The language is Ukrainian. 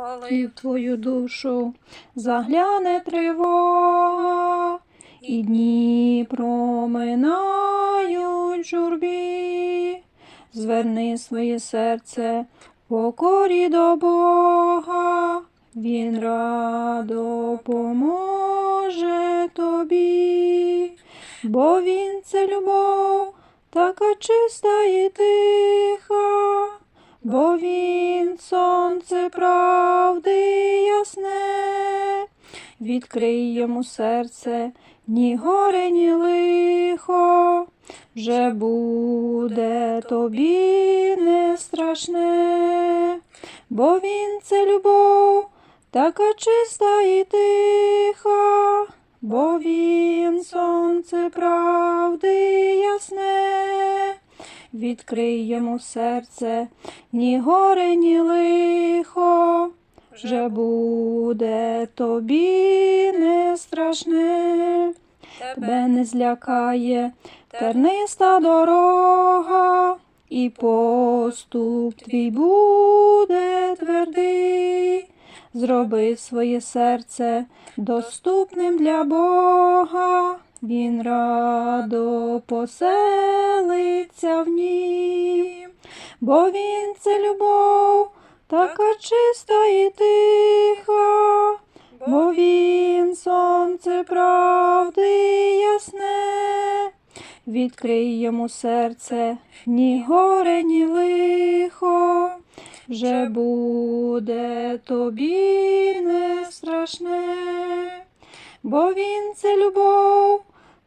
коли в твою душу загляне тривога, і дні проминають журбі. Зверни своє серце покорі до Бога, Він радо поможе тобі, бо Він це любов, така чиста і тиха, бо Він сонце правди ясне, відкрий йому серце, ні горе, ні лихо, вже буде тобі не страшне, бо він це любов, така чиста і тиха, бо він сонце правди ясне, відкрий йому серце, ні горе, ні лихо, вже буде. Тобі не страшне, тебе не злякає терниста дорога, і поступ твій буде твердий. Зроби своє серце доступним для Бога, Він радо поселиться в нім, бо Він це любов, така чиста і тиха, бо Він сонце правди ясне, відкрий йому серце, ні горе, ні лихо, вже буде тобі не страшне, бо він це любов,